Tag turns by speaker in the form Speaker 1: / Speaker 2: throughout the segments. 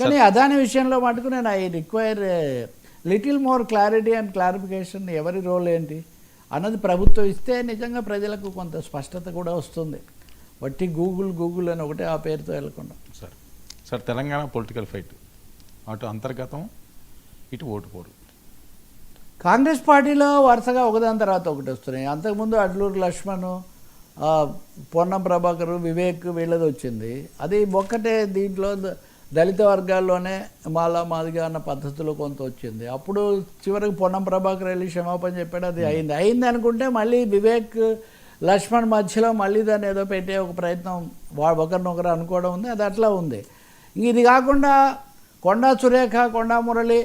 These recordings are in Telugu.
Speaker 1: కానీ అదాని విషయంలో మటుకు నేను I require little more clarity and clarification ఎవరి రోల్ ఏంటి అన్నది ప్రభుత్వం ఇస్తే నిజంగా ప్రజలకు కొంత స్పష్టత కూడా వస్తుంది. వట్టి గూగుల్ గూగుల్ అని ఒకటే ఆ పేరుతో వెళ్ళకుండా.
Speaker 2: Sir sir Telangana political fight. అటు అంతర్గతం ఇటు ఓటు పోరు.
Speaker 1: కాంగ్రెస్ పార్టీలో వరుసగా ఒకదాని తర్వాత ఒకటి వస్తున్నాయి. అంతకుముందు అడ్లూరు లక్ష్మణ్ పొన్నం ప్రభాకర్ వివేక్ వీళ్ళది వచ్చింది. అది ఒక్కటే దీంట్లో దళిత వర్గాల్లోనే మాలా మాదిగా అన్న పద్ధతిలో కొంత వచ్చింది. అప్పుడు చివరికి పొన్నం ప్రభాకర్ వెళ్ళి క్షమాపణ చెప్పాడు అది అయింది. అయింది అనుకుంటే మళ్ళీ వివేక్ లక్ష్మణ్ మధ్యలో మళ్ళీ దాన్ని ఏదో పెట్టే ఒక ప్రయత్నం వా ఒకరినొకరు అనుకోవడం ఉంది అది అట్లా ఉంది. ఇంక ఇది కాకుండా కొండా సురేఖ కొండా మురళి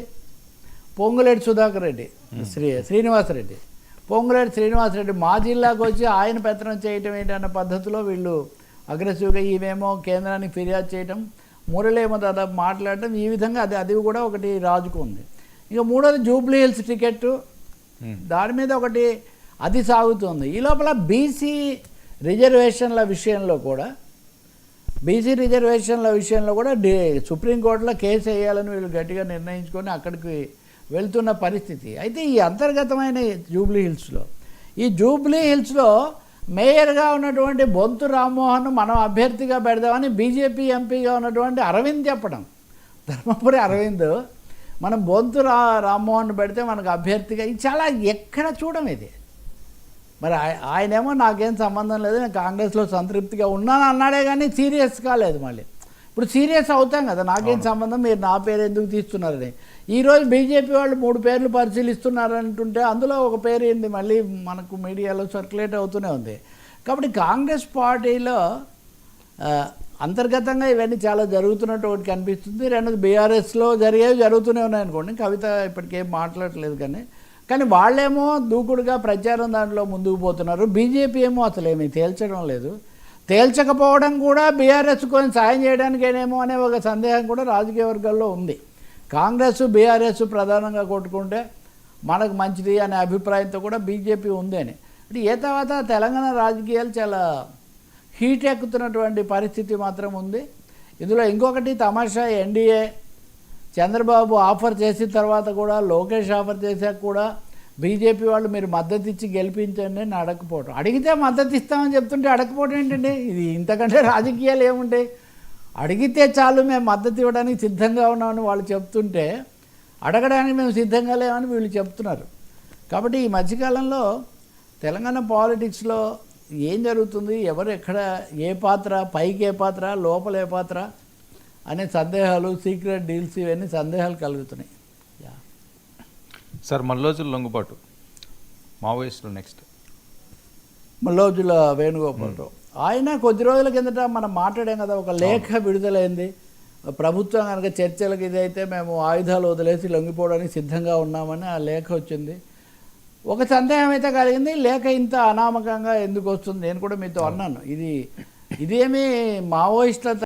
Speaker 1: పొంగులేటి సుధాకర్ రెడ్డి శ్రీ శ్రీనివాసరెడ్డి పొంగులేటి శ్రీనివాసరెడ్డి మా జిల్లాకు వచ్చి ఆయన పెత్తనం చేయటం ఏంటన్న పద్ధతిలో వీళ్ళు అగ్రెసివ్గా ఈమెమో కేంద్రానికి ఫిర్యాదు చేయటం మురళేమో దాదాపు మాట్లాడటం ఈ విధంగా అది అది కూడా ఒకటి రాజుకు ఉంది. ఇక మూడోది జూబ్లీ హిల్స్ టికెట్ దాని మీద ఒకటి అది సాగుతుంది. ఈ లోపల బీసీ రిజర్వేషన్ల విషయంలో కూడా బీసీ రిజర్వేషన్ల విషయంలో కూడా డి సుప్రీంకోర్టులో కేసు వేయాలని వీళ్ళు గట్టిగా నిర్ణయించుకొని అక్కడికి వెళ్తున్న పరిస్థితి. అయితే ఈ అంతర్గతమైన జూబ్లీ హిల్స్లో ఈ జూబ్లీ హిల్స్లో మేయర్గా ఉన్నటువంటి బొంతు రామ్మోహన్ మనం అభ్యర్థిగా పెడదామని బీజేపీ ఎంపీగా ఉన్నటువంటి అరవింద్ చెప్పడం. ధర్మపురి అరవింద్ మనం బొంతు రా రామ్మోహన్ పెడితే మనకు అభ్యర్థిగా ఇది చాలా ఎక్కడ చూడం ఇది? మరి ఆయ- ఆయనేమో నాకేం సంబంధం లేదు నేను కాంగ్రెస్లో సంతృప్తిగా ఉన్నాను అన్నాడే కానీ సీరియస్ కాలేదు మళ్ళీ. ఇప్పుడు సీరియస్ అవుతాం కదా నాకేం సంబంధం? మీరు నా పేరు ఎందుకు తీస్తున్నారని. ఈరోజు బీజేపీ వాళ్ళు మూడు పేర్లు పరిశీలిస్తున్నారు అంటుంటే అందులో ఒక పేరు ఏంది? మళ్ళీ మనకు మీడియాలో సర్క్యులేట్ అవుతూనే ఉంది. కాబట్టి కాంగ్రెస్ పార్టీలో అంతర్గతంగా ఇవన్నీ చాలా జరుగుతున్నట్టు ఒకటి కనిపిస్తుంది. రెండోది బీఆర్ఎస్లో జరిగేవి జరుగుతూనే ఉన్నాయి అనుకోండి కవిత ఇప్పటికేం మాట్లాడట్లేదు కానీ. కానీ వాళ్ళేమో దూకుడుగా ప్రచారం దాంట్లో ముందుకు పోతున్నారు. బీజేపీ ఏమో అసలు ఏమీ తేల్చడం లేదు. తేల్చకపోవడం కూడా బీఆర్ఎస్ కొంచెం సాయం చేయడానికేనేమో అనే ఒక సందేహం కూడా రాజకీయ వర్గాల్లో ఉంది. కాంగ్రెస్ బీఆర్ఎస్ ప్రధానంగా కొట్టుకుంటే మనకు మంచిది అనే అభిప్రాయంతో కూడా బీజేపీ ఉంది అని. అంటే ఏ తర్వాత తెలంగాణ రాజకీయాలు చాలా హీట్ ఎక్కుతున్నటువంటి పరిస్థితి మాత్రం ఉంది. ఇందులో ఇంకొకటి తమాషా ఎన్డీఏ చంద్రబాబు ఆఫర్ చేసిన తర్వాత కూడా లోకేష్ ఆఫర్ చేశాక కూడా బీజేపీ వాళ్ళు మీరు మద్దతు ఇచ్చి గెలిపించండి అని అడగకపోవటం. అడిగితే మద్దతు ఇస్తామని చెప్తుంటే అడగకపోవడం ఏంటండి? ఇది ఇంతకంటే రాజకీయాలు ఏముంటాయి? అడిగితే చాలు మేము మద్దతు ఇవ్వడానికి సిద్ధంగా ఉన్నామని వాళ్ళు చెప్తుంటే అడగడానికి మేము సిద్ధంగా లేమని వీళ్ళు చెప్తున్నారు. కాబట్టి ఈ మధ్యకాలంలో తెలంగాణ పాలిటిక్స్లో ఏం జరుగుతుంది? ఎవరు ఎక్కడ ఏ పాత్ర పైకి ఏ పాత్ర లోపల ఏ పాత్ర అనే సందేహాలు సీక్రెట్ డీల్స్ ఇవన్నీ సందేహాలు కలుగుతున్నాయి.
Speaker 2: సార్ మల్లోజుల లొంగుబాటు. మావోయిస్టులు నెక్స్ట్.
Speaker 1: మల్లోజుల వేణుగోపాలరావు. ఆయన కొద్ది రోజుల కిందట మనం మాట్లాడాం కదా ఒక లేఖ విడుదలైంది. ప్రభుత్వం కనుక చర్చలకు ఇదైతే మేము ఆయుధాలు వదిలేసి లొంగిపోవడానికి సిద్ధంగా ఉన్నామని ఆ లేఖ వచ్చింది. ఒక సందేహం అయితే కలిగింది లేఖ ఇంత అనామకంగా ఎందుకు వస్తుంది? నేను కూడా మీతో అన్నాను. ఇది ఇదేమి మావోయిస్టుల